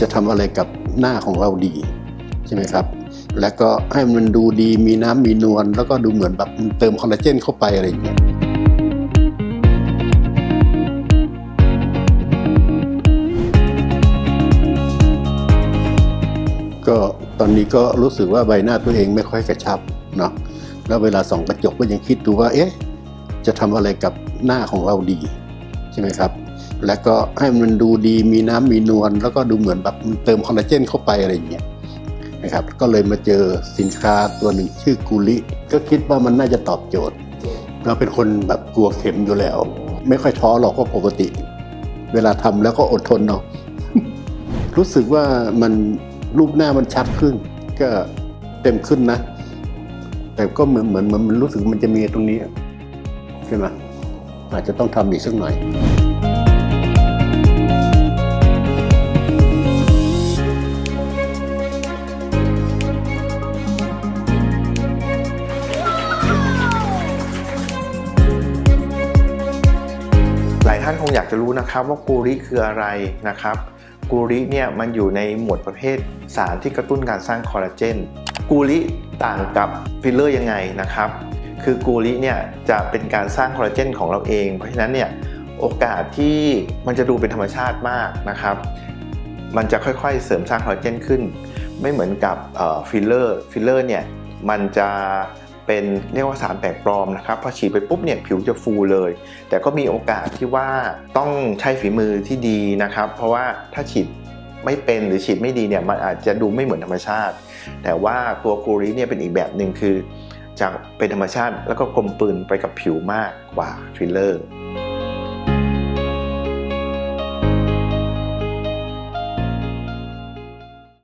จะทำอะไรกับหน้าของเราดีใช่ไหมครับ แล้วก็ให้มันดูดีมีน้ำมีนวลแล้วก็ดูเหมือนแบบเติมคอลลาเจนเข้าไปอะไรอย่างเงี้ยก็ตอนนี้ก็รู้สึกว่าใบหน้าตัวเองไม่ค่อยกระชับเนาะแล้วเวลาส่องกระจกก็ยังคิดดูว่า เอ๊ะ จะทำอะไรกับหน้าของเราดี ใช่ไหมครับ แล้วก็ให้มันดูดีมีน้ำมีนวลแล้วก็ดูเหมือนแบบมันเติมคอลลาเจนเข้าไปอะไรอย่างเงี้ยนะครับก็เลยมาเจอสินค้าตัวหนึ่งชื่อกูลิก็คิดว่ามันน่าจะตอบโจทย์เราเป็นคนแบบกลัวเข็มอยู่แล้ว ไม่ค่อยท้อหรอกก็ปกติ เวลาทำแล้วก็อดทนเนาะรู้สึกว่ามันรูปหน้ามันชัดขึ้น ก็เต็มขึ้นนะ แต่ก็เหมือนเหมือนเหมือนรู้สึกมันจะมีตรงนี้ใช่ไหมอาจจะต้องทำอีกสักหน่อย ท่านคงอยากจะรู้นะครับว่ากูริคืออะไรนะครับกูริเนี่ยมันอยู่ในหมวดประเภทสารที่กระตุ้นการสร้างคอลลาเจนกูริต่างกับฟิลเลอร์ยังไงนะครับ คือกูริเนี่ยจะเป็นการสร้างคอลลาเจนของเราเอง เพราะฉะนั้นเนี่ยโอกาสที่มันจะดูเป็นธรรมชาติมากนะครับ มันจะค่อยๆเสริมสร้างคอลลาเจนขึ้น ไม่เหมือนกับฟิลเลอร์ฟิลเลอร์เนี่ยมันจะ เป็นเรียกว่าสารแปลกปลอมนะครับพอฉีดไปปุ๊บเนี่ยผิวจะฟูเลย แต่ก็มีโอกาสที่ว่าต้องใช้ฝีมือที่ดีนะครับ เพราะว่าถ้าฉีดไม่เป็นหรือฉีดไม่ดีเนี่ยมันอาจจะดูไม่เหมือนธรรมชาติ แต่ว่าตัวคูริเนี่ยเป็นอีกแบบหนึ่งคือจะเป็นธรรมชาติแล้วก็กลมปืนไปกับผิวมากกว่าฟิลเลอร์